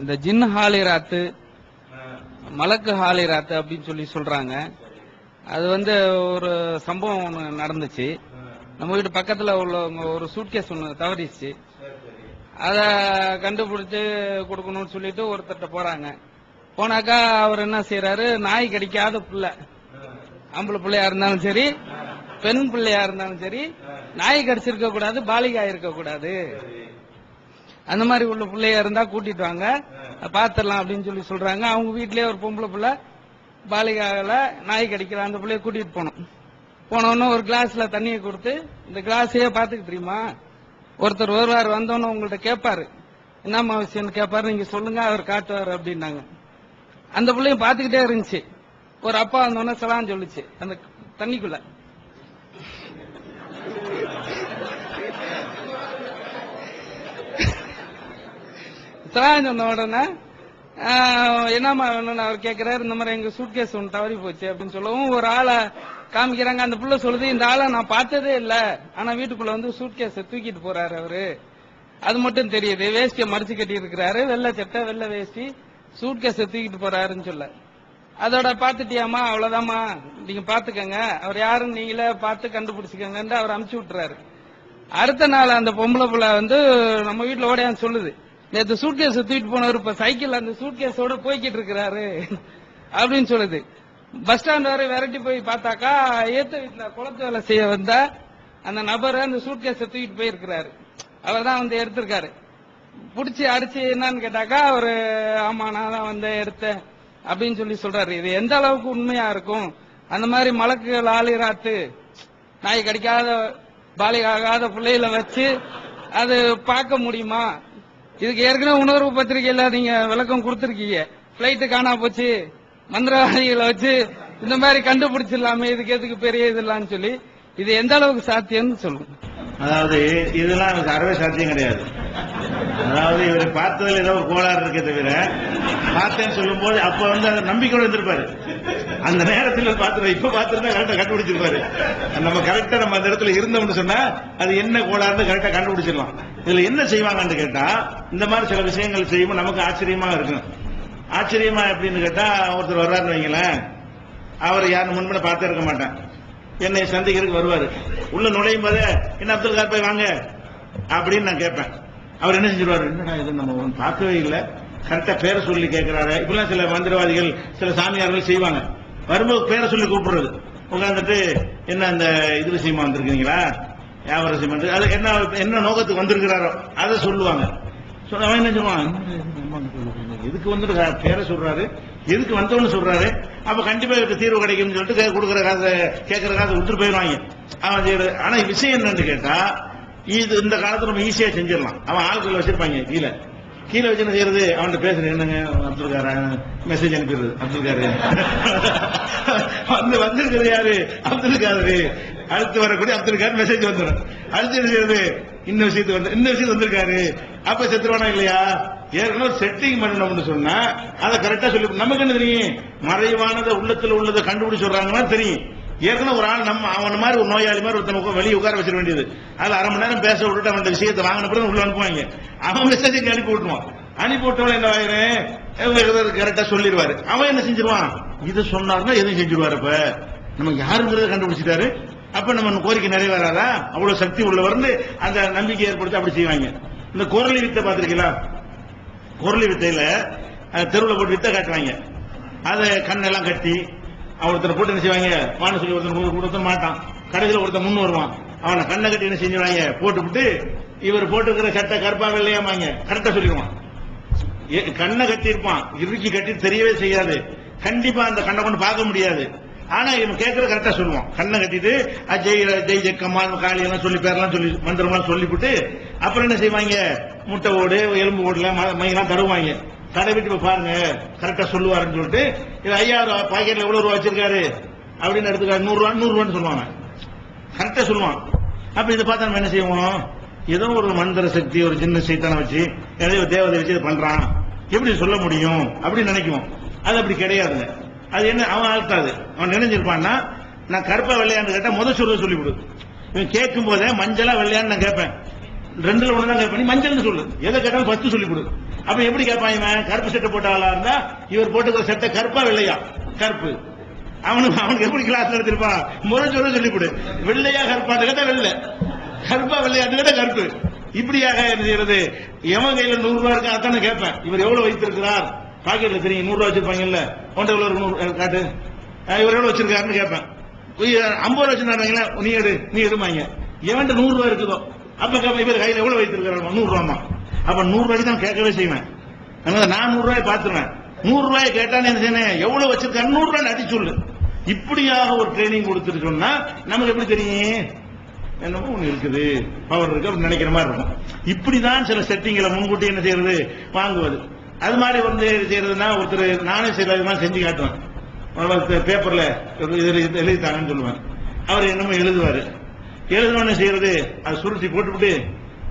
இந்த ஜின் ஹாலிராத்து மலக்கு ஹாலிராத்து அப்படின்னு சொல்லி சொல்றாங்க. அது வந்து ஒரு சம்பவம் ஒன்று நடந்துச்சு. நம்ம வீட்டு பக்கத்தில் உள்ளவங்க ஒரு சூட்கேஸ் ஒன்று தவறிச்சு அதை கண்டுபிடிச்சு கொடுக்கணும்னு சொல்லிட்டு ஒருத்தட்ட போறாங்க. போனாக்கா அவர் என்ன செய்யறாரு நாய் கடிக்காத பிள்ளை. ஆம்பளை பிள்ளையா இருந்தாலும் சரி பெண் பிள்ளையா இருந்தாலும் சரி நாய் கடிச்சிருக்க கூடாது பாலிகா இருக்க கூடாது. அந்த மாதிரி உள்ள பிள்ளையா இருந்தா கூட்டிட்டு வாங்க. பாத்திரலாம் அப்படின்னு சொல்லி சொல்றாங்க. அவங்க வீட்லயே ஒரு பொம்பளை பிள்ளை பாலிகால நாய் கடிக்கிற அந்த பிள்ளைய கூட்டிட்டு போனோம். போனோன்னு ஒரு கிளாஸ்ல தண்ணியை கொடுத்து இந்த கிளாஸையே பாத்துக்க தெரியுமா? ஒருத்தர் வருவார் வந்தோன்னு உங்கள்ட்ட கேட்பாரு என்னம்மா விஷயம்னு கேட்பாரு நீங்க சொல்லுங்க அவர் காட்டுவார் அப்படின்னாங்க. அந்த பிள்ளையும் பாத்துக்கிட்டே இருந்துச்சு. ஒரு அப்பா வந்தோடனே சலான்னு சொல்லுச்சு அந்த தண்ணிக்குள்ள. சலான்னு சொன்ன உடனே என்னம்மா வேணும்னு அவர் கேட்கிறாரு இந்த மாதிரி எங்க சூட்கேஸ் ஒன்று தவறி போச்சு அப்படின்னு சொல்லவும் ஒரு ஆளை காமிக்கிறாங்க. அந்த புள்ள சொல்லுது இந்த ஆளை நான் பார்த்ததே இல்லை. ஆனா வீட்டுக்குள்ள வந்து சூட்கேஸை தூக்கிட்டு போறாரு அவரு. அது மட்டும் தெரியுது. வேஷ்டியை மடிச்சு கட்டி இருக்கிறாரு வெள்ளை சட்டை வெள்ளை வேஷ்டி சூட்கேஸை தூக்கிட்டு போறாருன்னு சொல்ல. அதோட பாத்துட்டியாமா அவ்வளவுதாம்மா. நீங்க பாத்துக்கங்க அவர் யாரும் நீங்களே பார்த்து கண்டுபிடிச்சுக்கங்கன்னு அவர் அமுச்சு விட்டுறாரு. அடுத்த நாள் அந்த பொம்பளை புள்ள வந்து நம்ம வீட்டுல ஓடையான்னு சொல்லுது. நேத்து சூட்கேஸ் தூக்கிட்டு போனவர் இப்ப சைக்கிள் அந்த சூட்கேஸோட போய்கிட்டு இருக்கிறாரு அப்படின்னு சொல்லுது. பஸ் ஸ்டாண்ட் வரை விரட்டி போய் பார்த்தாக்கா ஏத்த வீட்டுல குளத்து வேலை செய்ய வந்த அந்த நபர் அந்த சூட்கேஸை தூக்கிட்டு போயிருக்கிறாரு. அவர் தான் வந்து எடுத்திருக்காரு. புடிச்சு அடிச்சு என்னன்னு கேட்டாக்கா அவரு ஆமா நான் தான் வந்து எடுத்தேன் அப்படின்னு சொல்லி சொல்றாரு. இது எந்த அளவுக்கு உண்மையா இருக்கும்? அந்த மாதிரி மலக்குகள் ஆளிராத்து நாய் கடிக்காத பாலிகாகாத பிள்ளைகளை வச்சு அது பார்க்க முடியுமா? இதுக்கு ஏற்கனவே உணர்வு பத்திரிகையில நீங்க விளக்கம் கொடுத்துருக்கீங்க. பிளைட்டு காணா போச்சு மந்திரவாதிகளை வச்சு இந்த மாதிரி கண்டுபிடிச்சிடலாமே இதுக்கு எதுக்கு பெரிய இதெல்லாம் சொல்லி இது எந்த அளவுக்கு சாத்தியம்னு சொல்லுங்க. அதாவது இதெல்லாம் எனக்கு அறவே சாத்தியம் கிடையாது. அதாவது இவரை பார்த்ததுல ஏதோ ஒரு கோளாறு இருக்கே தவிர பார்த்தேன்னு சொல்லும் போது அப்ப வந்து அதை நம்பிக்கையோட இருந்திருப்பாரு. அந்த நேரத்தில் பார்த்து இப்ப பார்த்துருந்தா கரெக்டா கண்டுபிடிச்சிருப்பாரு. நம்ம கரெக்டா நம்ம அந்த இடத்துல இருந்தோம்னு சொன்னா அது என்ன கோளாறுன்னு கரெக்டா கண்டுபிடிச்சிடலாம். இதுல என்ன செய்வாங்கன்னு கேட்டா இந்த மாதிரி சில விஷயங்கள் செய்யும்போது நமக்கு ஆச்சரியமா இருக்கும். ஆச்சரியமா எப்படின்னு கேட்டா ஒருத்தர் வர்றாருன்னு வைங்களேன். அவர் யாரும் முன்பு பார்த்தே இருக்க மாட்டேன் என்னை சந்திக்கிறதுக்கு வருவாரு. உள்ள நுழையும் போதே என்ன அப்துல் கார் போய் வாங்க. அப்படின்னு நான் கேட்பேன். அவர் என்ன செஞ்சிருவாரு? என்னடா இது? நம்ம பார்க்கவே இல்லை. கரெக்டா பேரை சொல்லி கேட்கிறாரு இப்பெல்லாம் சில மந்திரவாதிகள் சில சாமியார்கள் செய்வாங்க. வரும்போது பேரை சொல்லி கூப்பிடுறது. உட்காந்துட்டு என்ன அந்த இது விஷயமா வந்திருக்கீங்களா? வியாபார விஷயம் அது என்ன என்ன நோக்கத்துக்கு வந்திருக்கிறாரோ அதை சொல்லுவாங்க. அவன் என்ன சொல்லுவான்? வந்து எதுக்கு வந்துட்டு பேரை சொல்றாரு? எதுக்கு வந்தவனு சொல்றாரு? அப்ப கண்டிப்பா இதுக்கு தீர்வு கிடைக்கும்னு சொல்லிட்டு கொடுக்குற காசை கேட்கற காசை விட்டு போயிடுவாங்க. அவன் செய்யறது ஆனா விஷயம் என்னன்னு கேட்டா இது இந்த காலத்துல நம்ம ஈஸியா செஞ்சிடலாம். அவன் ஆட்கள் வச்சிருப்பாங்க கீழே. கீழே வச்சு என்ன செய்யறது? அவன்கிட்ட பேசுறது என்னங்க? அப்துல் கார மெசேஜ் அனுப்பிடுறது. அப்துல் காரு வந்து வந்திருக்கிறது யாரு? அப்துல் காரு அடுத்து வரக்கூடிய அப்துல் கார் மெசேஜ் வந்துடும் அடுத்து என்ன செய்யறது? இந்த விஷயத்துக்கு வந்து இந்த விஷயத்துக்கு வந்திருக்காரு. அப்ப செத்துருவானா இல்லையா? ஏற்கனவே செட்டிங் பண்ணணும்னு சொன்னா அதை கரெக்டா சொல்லி நமக்கு என்ன தெரியும்? மறைவானதை உள்ளத்துல உள்ளதை கண்டுபிடிச்சு சொல்றாங்கன்னா தெரியும். ஏற்கனவே ஒரு ஆள் நம்ம அவன மாதிரி ஒரு நோயாளி மாதிரி ஒருத்தன் வெளியே உட்கார வச்சிட வேண்டியது. அதுல அரை மணி நேரம் பேச விட்டுட்டு அவன் விஷயத்தை வாங்கின பிறகு உள்ள அனுப்புவாங்க. அவன் மெசேஜ் அனுப்பி விட்டுருவான். அனுப்பி விட்டவன என்ன ஆயிரும் கரெக்டா சொல்லிடுவாரு அவன் என்ன செஞ்சிருவான்? இது சொன்னார்னா எதுவும் செஞ்சிருவாரு இப்ப? நம்ம யாருங்கிறத கண்டுபிடிச்சிட்டாரு? அப்ப நம்ம கோரிக்கை நிறைவேறாதா? அவ்வளவு சக்தி உள்ளவர்னு அந்த நம்பிக்கை ஏற்படுத்தி அப்படி செய்வாங்க. இந்த குரலி வித்தை பாத்திருக்கீங்களா குரலி வித்தையில தெருவில் போட்டு வித்தை காட்டுவாங்க. அதை கண்ணெல்லாம் கட்டி ஒருத்தரை போட்டு என்ன செய்வாங்க? வான சொல்லி ஒருத்தன் ஒருத்தன் மாட்டான். கடைசியில் ஒருத்தன் முன் வருவான். அவனை கண்ணை கட்டி என்ன செஞ்சுவாங்க போட்டுவிட்டு இவர் போட்டுக்கிற சட்டை கருப்பாக இல்லையாமாங்க கரெக்டா சொல்லிடுவான். ஏ- கண்ணை கட்டியிருப்பான். இறுக்கி கட்டி தெரியவே செய்யாது. கண்டிப்பா அந்த கண்ணை கொண்டு பார்க்க முடியாது. ஆனா இவன் கேட்கற கரெக்டா சொல்லுவான். கண்ணை கட்டிட்டு அஹ், ஜெய் ஜெய் ஜெக்கம்மாள் காளி எல்லாம் சொல்லி பேரெல்லாம் சொல்லி மந்திரம்லாம் சொல்லிவிட்டு அப்புறம் என்ன செய்வாங்க? முட்டை ஓடு எலும்பு ஓடுல ம- மையெல்லாம் தருவாங்க. தடவிட்டு இப்ப பாருங்க கரெக்டா சொல்லுவாருன்னு சொல்லிட்டு இது ஐயாயிரம் பாக்கெட்ல எவ்வளவு ரூபா வச்சிருக்காரு? அப்படின்னு எடுத்துக்காரு நூறு ரூபா நூறு ரூபான்னு சொல்லுவாங்க. கரெக்டா சொல்லுவான். அப்ப இதை பார்த்தா நம்ம என்ன செய்வோம்? ஏதோ ஒரு மந்திர சக்தி ஒரு சின்ன சைத்தானை வச்சு ஏதோ தேவதை வச்சு இதை பண்றான். எப்படி சொல்ல முடியும்? அப்படின்னு நினைக்குவோம். அது அப்படி கிடையாதுங்க. அது என்ன அவன் ஆழ்த்தாது அவன் நினைஞ்சிருப்பான்னா நான் கருப்பா வெள்ளையான்னு கேட்டா முதல் சொல்ல சொல்லிவிடு இவன் கேட்கும் போதே மஞ்சளா வெள்ளையான்னு நான் கேட்பேன். ரெண்டுல ஒண்ணு தான் கேட்பேன். மஞ்சள்னு சொல்லு. எதை கேட்டாலும் ஃபர்ஸ்ட் சொல்லி கொடு. அப்ப எப்படி கேட்பான் இவன்? கருப்பு சட்டை போட்ட ஆளா இருந்தா இவர் போட்டுக்கிற சட்டை கருப்பா வெள்ளையா? கருப்பு. அவனுக்கு அவனுக்கு எப்படி கிளாஸ் நடத்திருப்பான் முறை சொல்ல சொல்லிவிடு வெள்ளையா கருப்பா கேட்டா வெள்ளை. கருப்பா வெள்ளையாட்டு கேட்டா கருப்பு. இப்படியாக என்ன செய்யறது? எவன் கையில நூறு ரூபாய் இருக்கு அத்தானே கேட்பேன். இவர் எவ்வளவு வைத்திருக்கிறார்? பாக்கெட்ல தெரியும் நூறு ரூபாய் வச்சிருப்பாங்கல்ல? ஒன்றரை கிலோ நூறு காட்டு. இவர் எவ்வளவு வச்சிருக்காருன்னு கேட்பேன். ஐம்பது ரூபா வச்சிருந்தாங்களா நீ எடு நீ எடுமாங்க எவன்ட்டு நூறு இருக்குதோ அப்ப கேட்பேன் இவர் கையில எவ்வளவு வைத்திருக்காரு நூறு ரூபாமா அப்ப நூறு ரூபாய்க்கு தான் கேட்கவே செய்வேன். அதனால நான் நூறு ரூபாய் பாத்துருவேன் நூறு ரூபாய் கேட்டான்னு என்ன செய்யணும் எவ்வளவு வச்சிருக்காரு? நூறு ரூபாய் அடி சொல்லு. இப்படியாக ஒரு ட்ரைனிங் கொடுத்துருக்கோம்னா நமக்கு எப்படி தெரியும்? என்னமோ ஒண்ணு இருக்குது. பவர் இருக்கு அப்படின்னு நினைக்கிற மாதிரி இருக்கும். இப்படிதான் சில செட்டிங்களை முன்கூட்டி என்ன செய்யறது? வாங்குவது. அது மாதிரி வந்து செய்யறதுன்னா ஒருத்தர் நானே சில இது மாதிரி செஞ்சு காட்டுவேன். பேப்பர்ல இதுல எழுதித்தாங்கன்னு சொல்லுவேன். அவர் என்னமோ எழுதுவாரு. எழுதணும்னு செய்யறது அதை சுருட்டி போட்டுவிட்டு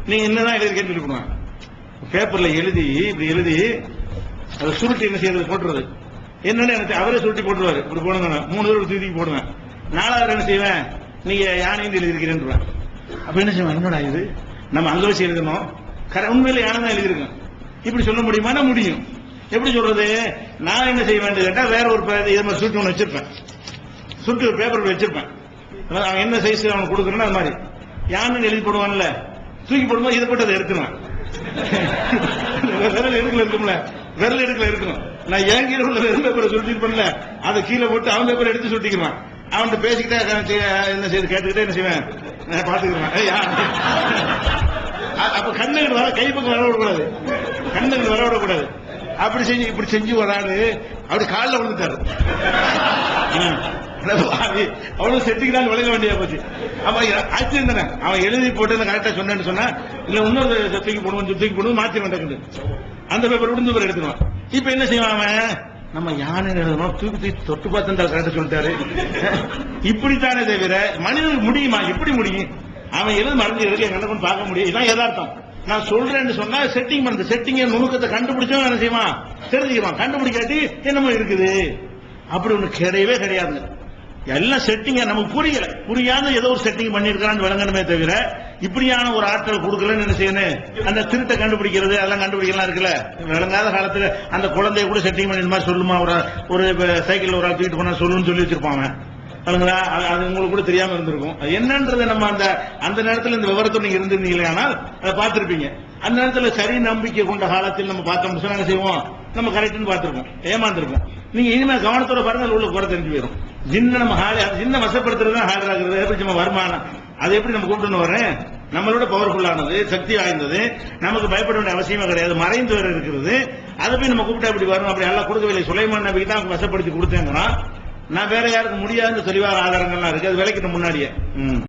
நீங்க என்னதான் எழுதிருக்கேன்னு சொல்லி கொடுவேன் பேப்பர்ல எழுதி இப்படி எழுதி அதை சுருட்டி என்ன செய்யறது போட்டுறது. என்னன்னு எனக்கு அவரே சுருட்டி போட்டுருவாரு. இப்படி போடுங்க மூணு பேர் தூக்கி போடுவேன். நாலாவது என்ன செய்வேன் நீங்க யானைன்னு எழுதிருக்கிறேன் அப்ப என்ன செய்வேன்? என்னடா இது? நம்ம அங்க வச்சு எழுதணும். உண்மையில யானை தான் எழுதிருக்கோம் இப்படி சொல்ல முடியுமானா முடியும். எப்படி சொல்றது? நான் என்ன செய்ய வேண்டியது கேட்டா வேற ஒரு இது மாதிரி சுருட்டி ஒன்று வச்சிருப்பேன். சுட்டு ஒரு பேப்பர் வச்சிருப்பேன். அவன் என்ன சைஸ் அவனுக்கு கொடுக்குறேன்னா அது மாதிரி. யாருன்னு எழுதி போடுவான்ல? தூக்கி போடும்போது இதை போட்டு அதை எடுத்துருவேன். விரல் எடுக்கல இருக்கும்ல. விரல் எடுக்கல இருக்கணும். நான் என் கீழே உள்ள வெறும் பேப்பரை சுருட்டி பண்ணல அதை கீழே போட்டு அவன் பேப்பரை எடுத்து சுட்டிக்குவேன் அவன்கிட்ட பேசிக்கிட்டே செய்ய- என்ன செய்து கேட்டுக்கிட்டே என்ன செய்வேன்? நான் பாத்துக்கிறேன் அப்ப கண்ணுக்கு வர கை பக்கம் வரக்கூடாது வர விடக்கூடாது அப்படி செஞ்சு இப்படி செஞ்சு ஒரு ஆளு அப்படி காலில் விழுந்துட்டாரு. அவ்வளவு செட்டிக்கு விளங்க வேண்டிய போச்சு. அப்ப ஆச்சரியம் தானே? அவன் எழுதி போட்டு கரெக்டா சொன்னேன்னு சொன்னா இல்ல இன்னொரு தூக்கி போடுவோம் தூக்கி போடுவோம் மாத்தி வேண்டாம் அந்த பேப்பர் விடுந்து பேர் எடுத்துருவான். இப்ப என்ன செய்வான் அவன்? நம்ம யானை எழுதணும் தூக்கி தூக்கி தொட்டு பார்த்தா கரெக்டா சொல்லிட்டாரு. இப்படித்தானே தவிர மனிதனுக்கு முடியுமா? எப்படி முடியும்? அவன் எழுத மறைஞ்சு எழுதி எங்க பார்க்க முடியும். இதான் யதார்த்தம். நான் சொல்றேன்னு சொன்னா செட்டிங் பண்ணுது செட்டிங் நுணுக்கத்தை கண்டுபிடிச்சவன் என்ன செய்வான்? தெரிஞ்சுக்கலாம் கண்டுபிடிக்காட்டி என்னமோ இருக்குது. அப்படி ஒண்ணு கிடையவே கிடையாது எல்லாம் செட்டிங்க நமக்கு புரியல. புரியாத ஏதோ ஒரு செட்டிங் பண்ணிருக்கான்னு விளங்கணுமே தவிர இப்படியான ஒரு ஆற்றல் கொடுக்கலன்னு என்ன செய்யணும்? அந்த திருட்டை கண்டுபிடிக்கிறது அதெல்லாம் கண்டுபிடிக்கலாம் இருக்குல்ல? விளங்காத காலத்துல அந்த குழந்தைய கூட செட்டிங் பண்ணி மாதிரி சொல்லுமா? ஒரு ஒரு சைக்கிள் ஒரு ஆள் தூக்கிட்டு போனா சொல்லுன்னு சொல்லி வச்சிருப்பாங்க அவன். அது- அது உங்களுக்கு கூட தெரியாம இருந்திருக்கும். அது என்னன்றதை நம்ம அந்த அந்த நேரத்தில் இந்த விவரத்தோட நீங்க இருந்திருந்தீங்களே ஆனால் அதை பார்த்திருப்பீங்க. அந்த நேரத்தில் சரி நம்பிக்கை கொண்ட காலத்தில் நம்ம பார்த்தோம் சொன்னா என்ன செய்வோம்? நம்ம கரெக்ட்னு பார்த்திருக்கோம் ஏமாந்துருக்கோம் நீங்க இனிமே கவனத்தோட பாருங்க உள்ள குறை தெரிஞ்சு போயிடும். ஜின்ன நம்ம ஹாலி ஜின்ன வசப்படுத்துறது தான் ஹாஜராகிறது எப்படி நம்ம வருமானம்? அதை எப்படி நம்ம கூப்பிட்டு வரேன் நம்மளோட பவர்ஃபுல்லானது சக்தி வாய்ந்தது. நமக்கு பயப்பட வேண்டிய அவசியமே கிடையாது. மறைந்து வேற இருக்கிறது. அதை போய் நம்ம கூப்பிட்டா இப்படி வரும்? அப்படி எல்லாம் கொடுக்கவில்லை. சுலைமான் நபிக்கு தான் வசப்படுத்தி கொடுத்தேங்கிறான் நான் வேற யாருக்கு முடியாத தெளிவான ஆதாரங்கள்லாம் இருக்கு. அது விலைக்கிட்ட முன்னாடியே. ம்.